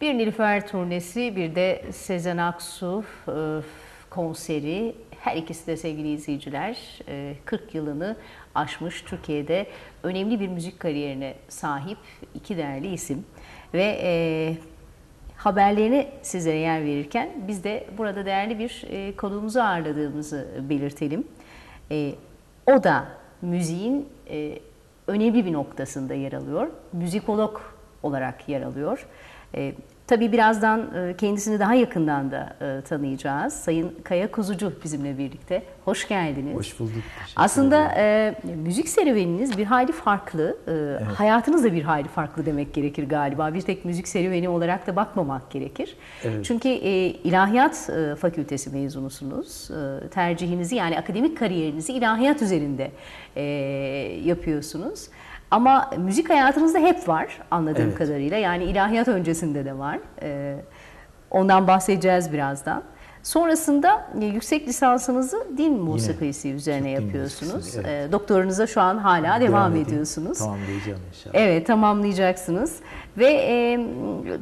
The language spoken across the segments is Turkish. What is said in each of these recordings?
Bir Nilüfer turnesi, bir de Sezen Aksu e, konseri. Her ikisi de sevgili izleyiciler e, 40 yılını aşmış Türkiye'de önemli bir müzik kariyerine sahip iki değerli isim. Ve e, haberlerini sizlere yer verirken biz de burada değerli bir e, konuğumuzu ağırladığımızı belirtelim. E, o da müziğin e, önemli bir noktasında yer alıyor. Müzikolog olarak yer alıyor. E, tabii birazdan e, kendisini daha yakından da e, tanıyacağız. Sayın Kaya Kuzucu bizimle birlikte. Hoş geldiniz. Hoş bulduk. Aslında e, müzik serüveniniz bir hayli farklı. E, Hayatınız da bir hayli farklı demek gerekir galiba. Bir tek müzik serüveni olarak da bakmamak gerekir. Evet. Çünkü e, ilahiyat e, fakültesi mezunusunuz. E, tercihinizi yani akademik kariyerinizi ilahiyat üzerinde e, yapıyorsunuz. Ama müzik hayatınızda hep var anladığım Evet. kadarıyla. Yani ilahiyat öncesinde de var. E, ondan bahsedeceğiz birazdan. Sonrasında e, yüksek lisansınızı din musikisi üzerine yapıyorsunuz. evet. E, doktorunuza şu an hala devam, edeyim. ediyorsunuz. Tamamlayacağım inşallah. Evet tamamlayacaksınız ve e,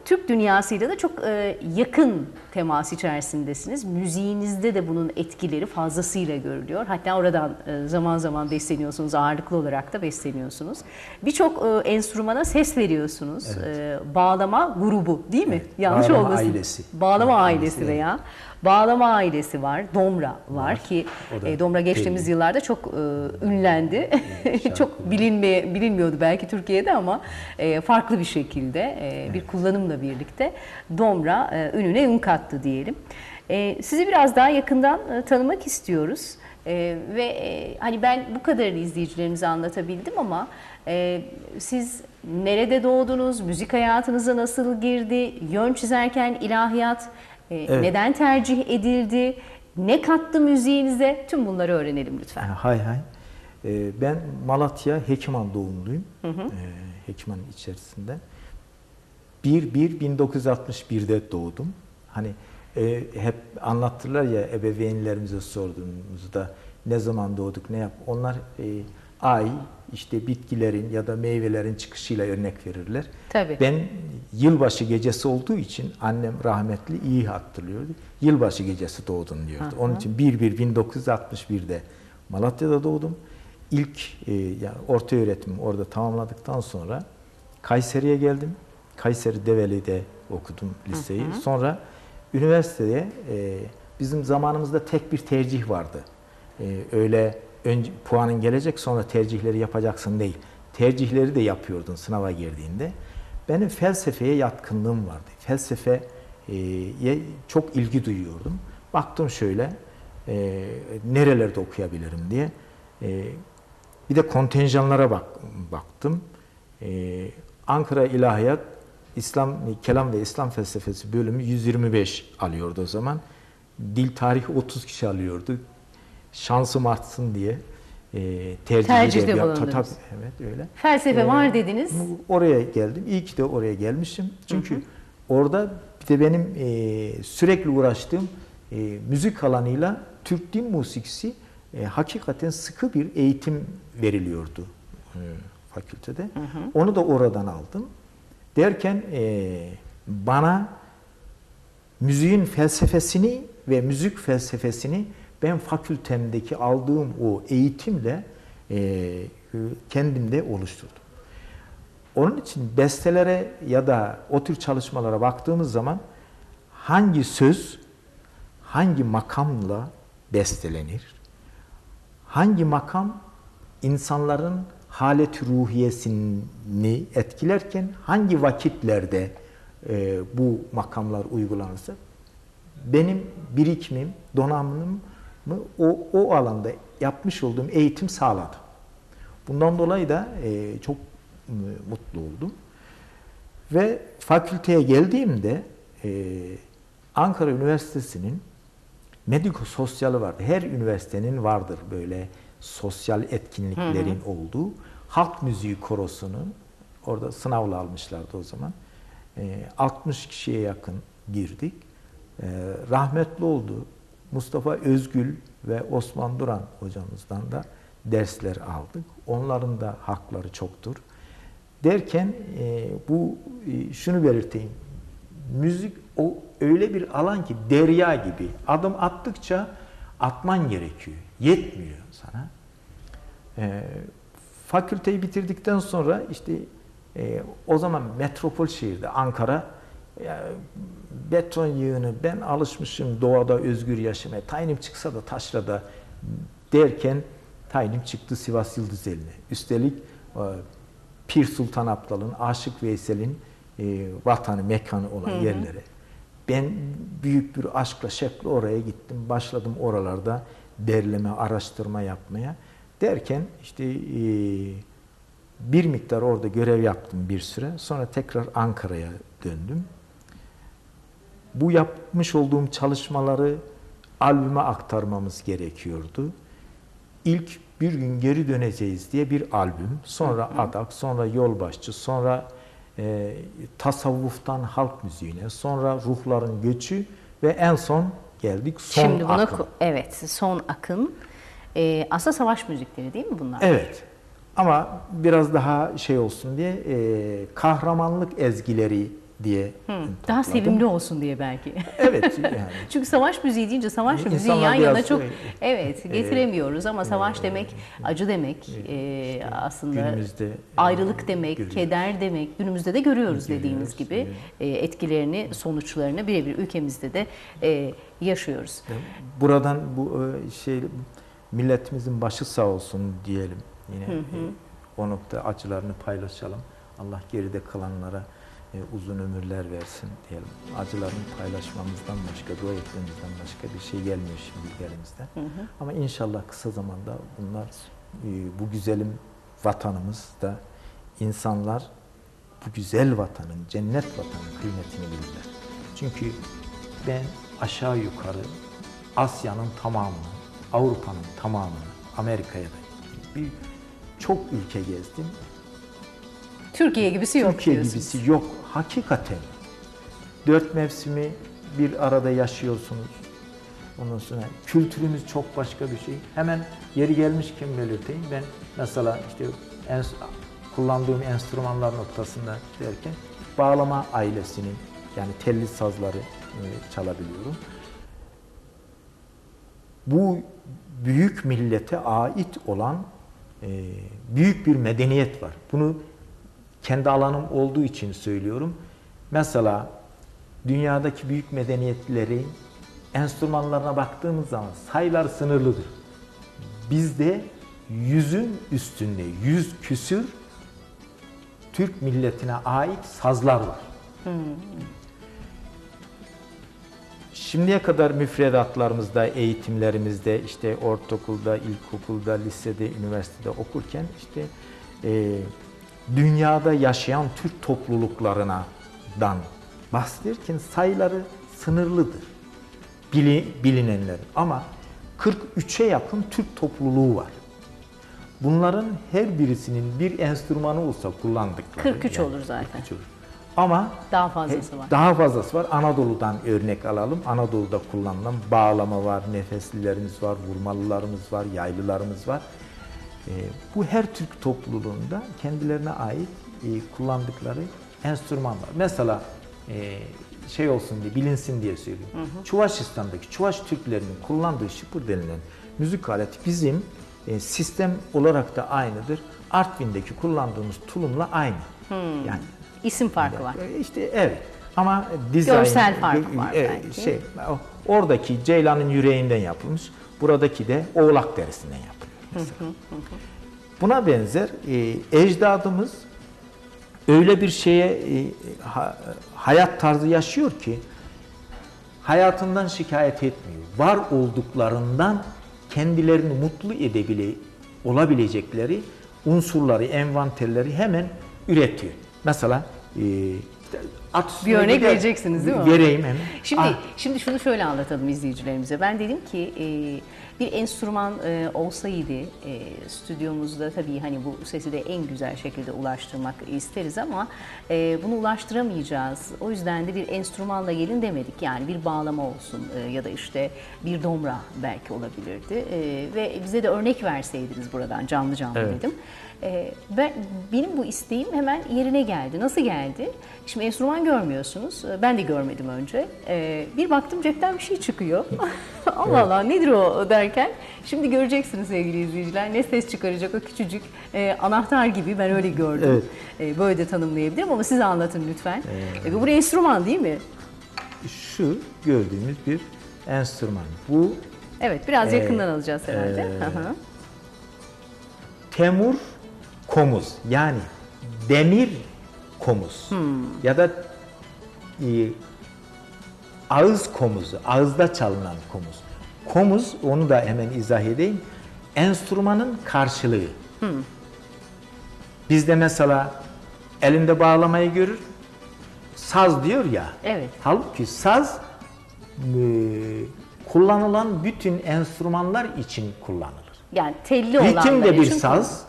Türk dünyasıyla da çok e, yakın temas içerisindesiniz. Müziğinizde de bunun etkileri fazlasıyla görülüyor. Hatta oradan e, zaman zaman besleniyorsunuz, ağırlıklı olarak da besleniyorsunuz. Birçok e, enstrümana ses veriyorsunuz. E, bağlama grubu değil mi? Yanlış Bağlama olmasın. ailesi. Bağlama Bağlama ailesi ailesi, veya bağlama ailesi var, domra var, Var. ki e, domra geçtiğimiz belli. yıllarda çok e, ünlendi. çok şarkılar. bilinmeye bilinmiyordu belki Türkiye'de ama e, farklı bir şekilde e, bir kullanımla birlikte Domra e, ününe ün kattı diyelim. E, sizi biraz daha yakından e, tanımak istiyoruz. E, ve e, hani ben bu kadarını izleyicilerimize anlatabildim ama e, siz nerede doğdunuz, müzik hayatınıza nasıl girdi, yön çizerken ilahiyat e, Evet. neden tercih edildi, ne kattı müziğinize tüm bunları öğrenelim lütfen. Ha, Hay hay. Ee, ben Malatya Hekiman doğumluyum. Ee, Hekiman içerisinde. 1-1-1961'de doğdum. Hani e, hep anlattılar ya ebeveynlerimize sorduğumuzda ne zaman doğduk ne yap. Onlar e, ay işte bitkilerin ya da meyvelerin çıkışıyla örnek verirler. Tabii. Ben yılbaşı gecesi olduğu için annem rahmetli iyi hatırlıyordu. Yılbaşı gecesi doğdun diyordu. Aha. Onun için 1-1-1961'de Malatya'da doğdum. İlk e, yani orta öğretimimi orada tamamladıktan sonra Kayseri'ye geldim. Kayseri Develi'de okudum liseyi. Sonra üniversitede e, bizim zamanımızda tek bir tercih vardı. E, öyle önce puanın gelecek sonra tercihleri yapacaksın değil. Tercihleri de yapıyordun sınava girdiğinde. Benim felsefeye yatkınlığım vardı. Felsefeye çok ilgi duyuyordum. Baktım şöyle e, nerelerde okuyabilirim diye. E, bir de kontenjanlara bak, baktım. E, Ankara İlahiyat İslam Kelam ve İslam Felsefesi bölümü 125 alıyordu o zaman. Dil tarihi 30 kişi alıyordu. Şansım artsın diye e, tercih Tercihte edebiyat- bulundunuz. Tabii, evet öyle. Felsefe Ee, var dediniz. Oraya geldim. İyi ki de oraya gelmişim. Çünkü orada bir de benim e, sürekli uğraştığım e, müzik alanıyla Türk din musikisi e, hakikaten sıkı bir eğitim veriliyordu e, fakültede. Onu da oradan aldım. Derken e, bana müziğin felsefesini ve müzik felsefesini ben fakültemdeki aldığım o eğitimle e, kendimde oluşturdum. Onun için bestelere ya da o tür çalışmalara baktığımız zaman hangi söz hangi makamla bestelenir? Hangi makam insanların halet ruhiyesini etkilerken hangi vakitlerde e, bu makamlar uygulanırsa benim birikimim, donanımımı o, o alanda yapmış olduğum eğitim sağladı. Bundan dolayı da e, çok e, mutlu oldum. Ve fakülteye geldiğimde e, Ankara Üniversitesi'nin mediko sosyali vardı. Her üniversitenin vardır böyle sosyal etkinliklerin olduğu. Halk müziği korosunun orada sınavla almışlardı o zaman. E, 60 kişiye yakın girdik. E, rahmetli oldu. Mustafa Özgül ve Osman Duran hocamızdan da dersler aldık. Onların da hakları çoktur. Derken e, bu e, şunu belirteyim. müzik o öyle bir alan ki derya gibi adım attıkça atman gerekiyor. Yetmiyor sana. Ee, fakülteyi bitirdikten sonra işte e, o zaman metropol şehirde Ankara ya, beton yığını ben alışmışım doğada özgür yaşamaya tayinim çıksa da taşrada derken tayinim çıktı Sivas Yıldızeli'ne. Üstelik e, Pir Sultan Abdal'ın, Aşık Veysel'in e, vatanı, mekanı olan yerlere. Ben büyük bir aşkla, şevkle oraya gittim. Başladım oralarda derleme, araştırma yapmaya. Derken işte e, bir miktar orada görev yaptım bir süre. Sonra tekrar Ankara'ya döndüm. Bu yapmış olduğum çalışmaları albüme aktarmamız gerekiyordu. İlk bir gün geri döneceğiz diye bir albüm. Sonra Adak, sonra Yolbaşçı, sonra e, tasavvuftan halk müziğine, sonra ruhların göçü ve en son geldik son Şimdi buna akım. evet son akın. Ee, aslında savaş müzikleri değil mi bunlar? Evet. Ama biraz daha şey olsun diye e, kahramanlık ezgileri diye Daha topladım. sevimli olsun diye belki. Evet yani. Çünkü savaş müziği deyince savaş müziği yan yana çok e, evet getiremiyoruz ama savaş demek acı demek e, aslında günümüzde, e, ayrılık demek, görüyoruz. keder demek günümüzde de görüyoruz dediğiniz Görüyoruz, gibi evet. e, etkilerini, sonuçlarını birebir ülkemizde de e, yaşıyoruz. Buradan bu e, şey milletimizin başı sağ olsun diyelim. Yine e, o nokta acılarını paylaşalım. Allah geride kalanlara e, uzun ömürler versin diyelim. Acılarını paylaşmamızdan başka, dua etmemizden başka bir şey gelmiyor şimdi elimizden. Ama inşallah kısa zamanda bunlar e, bu güzelim vatanımızda insanlar bu güzel vatanın, cennet vatanın kıymetini bilirler. Çünkü ben aşağı yukarı Asya'nın tamamını, Avrupa'nın tamamını, Amerika'ya da bir çok ülke gezdim. Türkiye gibisi yok Türkiye diyorsunuz. gibisi yok. Hakikaten. Dört mevsimi bir arada yaşıyorsunuz. Ondan sonra kültürümüz çok başka bir şey. Hemen yeri gelmişken belirteyim. Ben mesela işte ens- kullandığım enstrümanlar noktasında derken bağlama ailesinin yani telli sazları e, çalabiliyorum. Bu büyük millete ait olan e, büyük bir medeniyet var. Bunu kendi alanım olduğu için söylüyorum. Mesela dünyadaki büyük medeniyetlerin enstrümanlarına baktığımız zaman sayılar sınırlıdır. Bizde yüzün üstünde yüz küsür Türk milletine ait sazlar var. Şimdiye kadar müfredatlarımızda, eğitimlerimizde, işte ortaokulda, ilkokulda, lisede, üniversitede okurken işte e, dünyada yaşayan Türk topluluklarına dan bahsederken sayıları sınırlıdır. Bili, bilinenler. Ama 43'e yakın Türk topluluğu var. Bunların her birisinin bir enstrümanı olsa kullandıkları. 43 olur zaten. 43 olur. Ama Daha fazlası var. Daha fazlası var. Anadolu'dan örnek alalım. Anadolu'da kullanılan bağlama var, nefeslilerimiz var, vurmalılarımız var, yaylılarımız var. Ee, bu her Türk topluluğunda kendilerine ait e, kullandıkları enstrüman var. Mesela e, şey olsun diye, bilinsin diye söylüyorum. Çuvaşistan'daki Çuvaş Türklerinin kullandığı şıpır denilen müzik aleti bizim e, sistem olarak da aynıdır. Artvin'deki kullandığımız tulumla aynı. Yani İsim farkı var. İşte evet. Ama dizayn, Görsel farkı var e, belki. Şey, oradaki ceylanın yüreğinden yapılmış. Buradaki de oğlak derisinden yapılıyor mesela. Buna benzer e, ecdadımız öyle bir şeye e, ha- hayat tarzı yaşıyor ki hayatından şikayet etmiyor. Var olduklarından kendilerini mutlu edebile olabilecekleri unsurları, envanterleri hemen üretiyor. Mesela e, at Bir örnek de- vereceksiniz değil mi? Vereyim hemen. Şimdi Ah, şimdi şunu şöyle anlatalım izleyicilerimize. Ben dedim ki e, bir enstrüman e, olsaydı e, stüdyomuzda tabii hani bu sesi de en güzel şekilde ulaştırmak isteriz ama e, bunu ulaştıramayacağız. O yüzden de bir enstrümanla gelin demedik. Yani bir bağlama olsun e, ya da işte bir domra belki olabilirdi. E, ve bize de örnek verseydiniz buradan canlı canlı Evet. dedim. E, ben benim bu isteğim hemen yerine geldi. Nasıl geldi? Şimdi enstrüman görmüyorsunuz. Ee, Ben de görmedim önce. Ee, Bir baktım cepten bir şey çıkıyor. Allah Allah nedir o derken şimdi göreceksiniz sevgili izleyiciler. Ne ses çıkaracak o küçücük e, anahtar gibi ben öyle gördüm. E, Böyle de tanımlayabilirim ama siz anlatın lütfen. E, Bu enstrüman değil mi? Şu gördüğümüz bir enstrüman. Bu Evet biraz Ee, yakından alacağız herhalde. e, temur komuz yani demir komuz ya da e, ağız komuzu, ağızda çalınan komuz. Komuz, onu da hemen izah edeyim, enstrümanın karşılığı. Bizde mesela elinde bağlamayı görür, saz diyor ya. Evet. Halbuki saz e, kullanılan bütün enstrümanlar için kullanılır. Yani telli olanlar Ritim de bir için saz,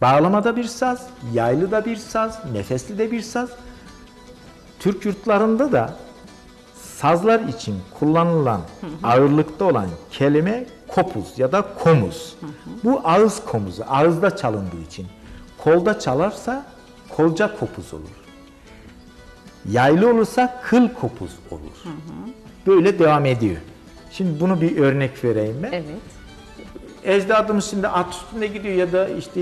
bağlamada bir saz, yaylı da bir saz, nefesli de bir saz. Türk yurtlarında da sazlar için kullanılan ağırlıkta olan kelime kopuz ya da komuz. Bu ağız komuzu, ağızda çalındığı için. Kolda çalarsa kolca kopuz olur. Yaylı olursa kıl kopuz olur. Böyle devam ediyor. Şimdi bunu bir örnek vereyim ben. Evet. Ecdadımız şimdi at üstünde gidiyor ya da işte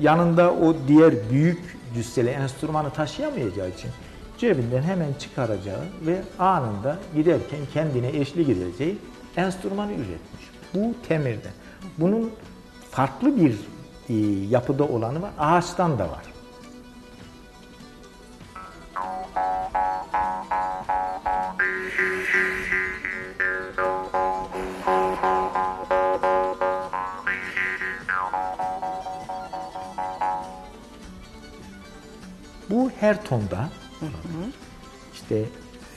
yanında o diğer büyük cüsseli enstrümanı taşıyamayacağı için cebinden hemen çıkaracağı ve anında giderken kendine eşlik edeceği enstrümanı üretmiş. Bu temirden. Bunun farklı bir e, yapıda olanı var. Ağaçtan da var. Her tonda işte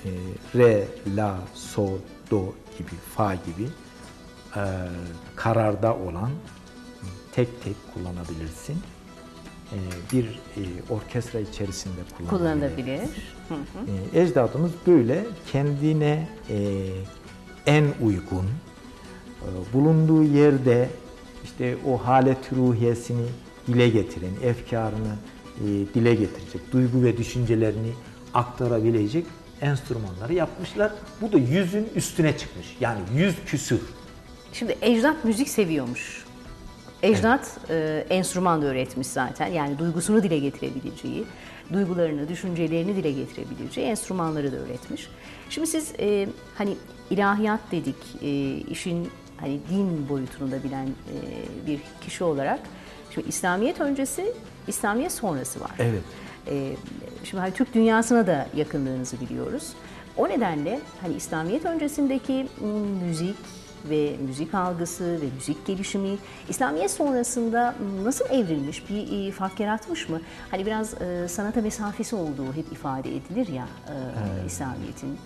e, re, la, sol, do gibi, fa gibi e, kararda olan tek tek kullanabilirsin. E, bir e, orkestra içerisinde. Kullanılabilir. Hı. E, ecdadımız böyle kendine e, en uygun e, bulunduğu yerde işte o halet ruhiyesini dile getiren, efkarını dile getirecek, duygu ve düşüncelerini aktarabilecek enstrümanları yapmışlar. Bu da yüzün üstüne çıkmış. Yani yüz küsür. Şimdi ecdat müzik seviyormuş. Ecdat e, enstrüman da öğretmiş zaten. Yani duygusunu dile getirebileceği, duygularını, düşüncelerini dile getirebileceği enstrümanları da öğretmiş. Şimdi siz e, hani ilahiyat dedik, e, işin hani din boyutunu da bilen e, bir kişi olarak şimdi İslamiyet öncesi, İslamiyet sonrası var. Evet. Ee, şimdi hani Türk dünyasına da yakınlığınızı biliyoruz. O nedenle hani İslamiyet öncesindeki müzik ve müzik algısı ve müzik gelişimi İslamiyet sonrasında nasıl evrilmiş, bir e, fark yaratmış mı? Hani biraz e, sanata mesafesi olduğu hep ifade edilir ya e, İslamiyet'in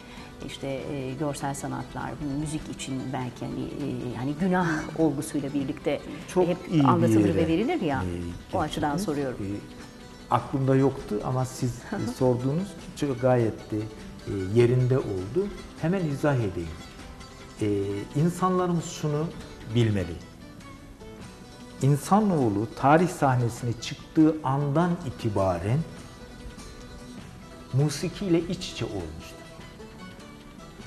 işte e, görsel sanatlar, müzik için belki hani e, hani günah olgusuyla birlikte Çok hep iyi anlatılır yere, ve verilir ya. e, o açıdan soruyorum. E, aklımda yoktu ama siz e, sorduğunuz çok gayet de e, yerinde oldu. Hemen izah edeyim. E, insanlarımız şunu bilmeli. İnsanoğlu tarih sahnesine çıktığı andan itibaren musikiyle iç içe olmuştur.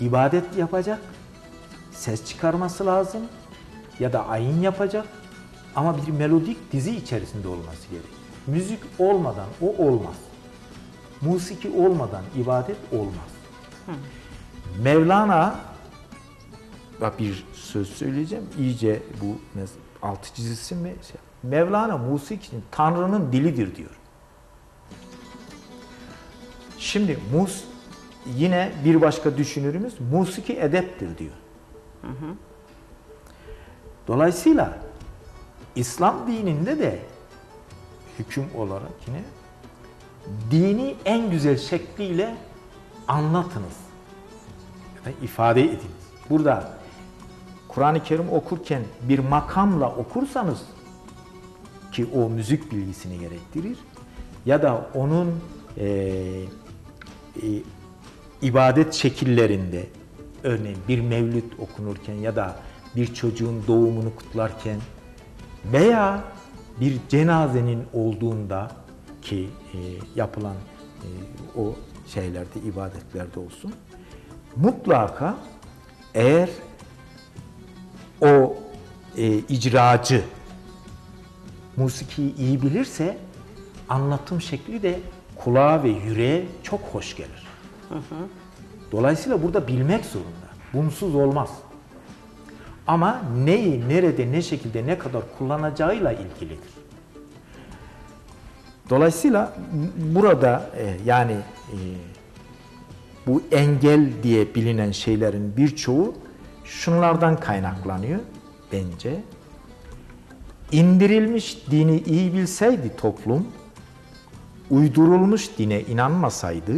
İbadet yapacak, ses çıkarması lazım ya da ayin yapacak ama bir melodik dizi içerisinde olması gerek. Müzik olmadan o olmaz. Musiki olmadan ibadet olmaz. Mevlana bak bir söz söyleyeceğim. İyice bu altı çizilsin mi? Şey, Mevlana musiki Tanrı'nın dilidir diyor. Şimdi mus yine bir başka düşünürümüz musiki edeptir diyor. Dolayısıyla İslam dininde de hüküm olarak yine dini en güzel şekliyle anlatınız. Ya da ifade ediniz. Burada Kur'an-ı Kerim okurken bir makamla okursanız ki o müzik bilgisini gerektirir ya da onun eee, e, ibadet şekillerinde örneğin bir mevlüt okunurken ya da bir çocuğun doğumunu kutlarken veya bir cenazenin olduğunda ki e, yapılan e, o şeylerde, ibadetlerde olsun. Mutlaka eğer o e, icracı musikiyi iyi bilirse anlatım şekli de kulağa ve yüreğe çok hoş gelir. Dolayısıyla burada bilmek zorunda. Bunsuz olmaz. Ama neyi, nerede, ne şekilde, ne kadar kullanacağıyla ilgilidir. Dolayısıyla burada e, yani e, bu engel diye bilinen şeylerin birçoğu şunlardan kaynaklanıyor bence. İndirilmiş dini iyi bilseydi toplum, uydurulmuş dine inanmasaydı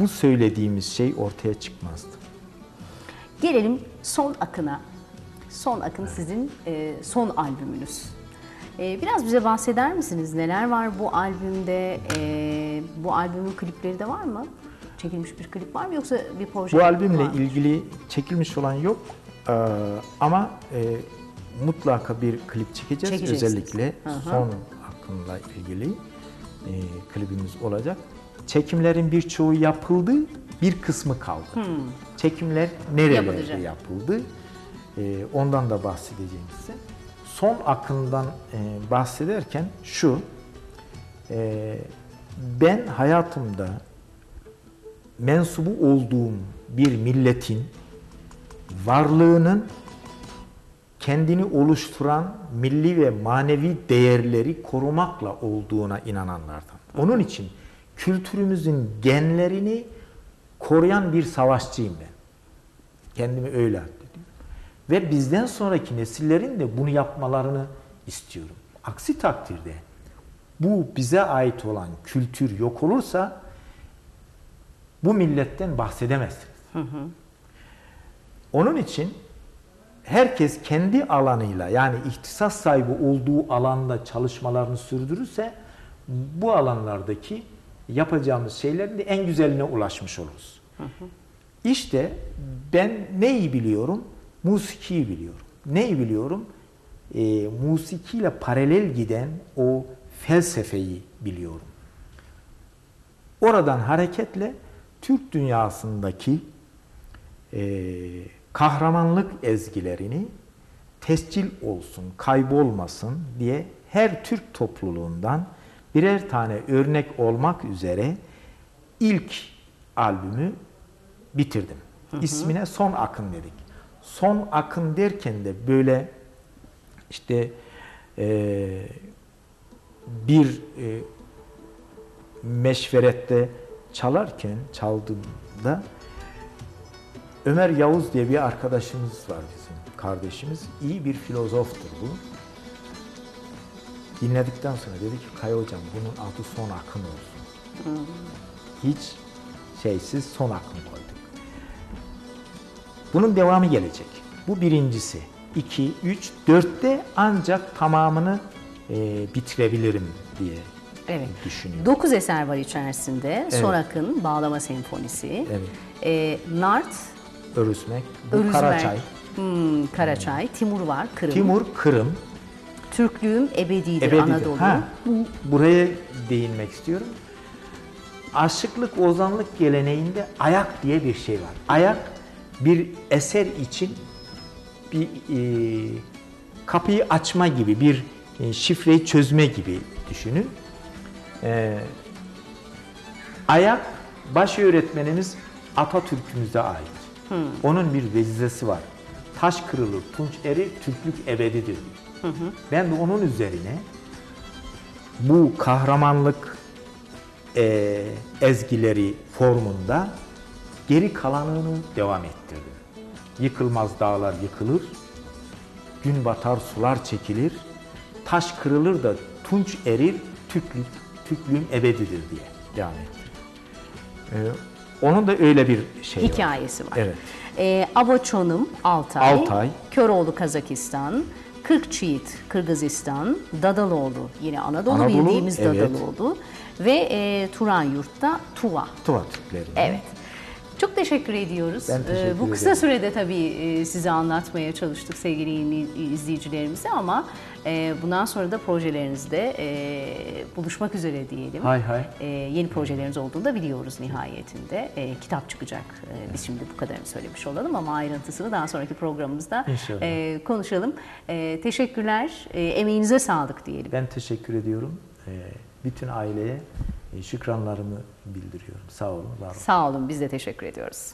bu söylediğimiz şey ortaya çıkmazdı. Gelelim Son Akın'a. Son Akın sizin e, son albümünüz. E, biraz bize bahseder misiniz? Neler var bu albümde? E, bu albümün klipleri de var mı? Çekilmiş bir klip var mı yoksa bir proje Bu var albümle mı? ilgili çekilmiş olan yok Ee, ama e, mutlaka bir klip çekeceğiz. Özellikle son hakkında ilgili e, klibimiz olacak. Çekimlerin birçoğu yapıldı, bir kısmı kaldı. Çekimler nerelerde Yapılacak. yapıldı? E, ondan da bahsedeceğim size. Son akımdan e, bahsederken şu, e, ben hayatımda mensubu olduğum bir milletin varlığının kendini oluşturan milli ve manevi değerleri korumakla olduğuna inananlardan. Onun için kültürümüzün genlerini koruyan bir savaşçıyım ben. Kendimi öyle addediyorum. Ve bizden sonraki nesillerin de bunu yapmalarını istiyorum. Aksi takdirde bu bize ait olan kültür yok olursa bu milletten bahsedemezsiniz. Onun için herkes kendi alanıyla yani ihtisas sahibi olduğu alanda çalışmalarını sürdürürse bu alanlardaki yapacağımız şeylerin de en güzeline ulaşmış oluruz. İşte ben neyi biliyorum? Musikiyi biliyorum. Neyi biliyorum? E, musikiyle paralel giden o felsefeyi biliyorum. Oradan hareketle Türk dünyasındaki e, kahramanlık ezgilerini tescil olsun, kaybolmasın diye her Türk topluluğundan birer tane örnek olmak üzere ilk albümü bitirdim. İsmine Son Akın dedik. Son Akın derken de böyle işte e, bir e, meşverette çalarken çaldığımda Ömer Yavuz diye bir arkadaşımız var bizim kardeşimiz. İyi bir filozoftur bu. Dinledikten sonra dedi ki Kaya hocam bunun adı son akın olsun. Hiç şeysiz son akın koyduk. Bunun devamı gelecek. Bu birincisi. 2, 3, 4'te ancak tamamını e, bitirebilirim diye Evet. düşünüyorum. 9 eser var içerisinde. Son Akın, Bağlama Senfonisi. Evet. E, Nart, Örüsmek. Bu Örüzmek, Karaçay. hmm, Karaçay, Timur var, Kırım. Timur Kırım. Türklüğüm ebedidir, Ebedidir. Anadolu. Ha, bu- buraya değinmek istiyorum. Aşıklık, ozanlık geleneğinde ayak diye bir şey var. Ayak bir eser için bir e, kapıyı açma gibi, bir e, şifreyi çözme gibi düşünün. E, ayak baş öğretmenimiz Atatürk'ümüze ait. Onun bir vezizesi var. Taş kırılır, tunç erir, Türklük ebedidir diyor. Ben de onun üzerine bu kahramanlık e, ezgileri formunda geri kalanını devam ettirdim. Yıkılmaz dağlar yıkılır, gün batar sular çekilir, taş kırılır da tunç erir, Türklük, Türklüğüm ebedidir diye devam ettirdim. E, onun da öyle bir şey var. Hikayesi var. Evet. E, Aboçonum Altay, Altay. Köroğlu Kazakistan, Kırkçiğit Kırgızistan, Dadaloğlu yine Anadolu, Anadolu, bildiğimiz evet. Dadaloğlu ve e, Turan Yurt'ta Tuva. Tuva Türkleri. Evet. Çok teşekkür ediyoruz. Ben teşekkür Ee, Bu kısa ederim. sürede tabii e, size anlatmaya çalıştık sevgili izleyicilerimize ama e, bundan sonra da projelerinizde e, buluşmak üzere diyelim. Hay hay. Yeni projeleriniz olduğunu da biliyoruz nihayetinde. Kitap çıkacak. Biz şimdi bu kadarını söylemiş olalım ama ayrıntısını daha sonraki programımızda İnşallah. konuşalım. Teşekkürler. Emeğinize sağlık diyelim. Ben teşekkür ediyorum. Bütün aileye şükranlarımı bildiriyorum. Sağ olun, var olun. Sağ olun. Biz de teşekkür ediyoruz.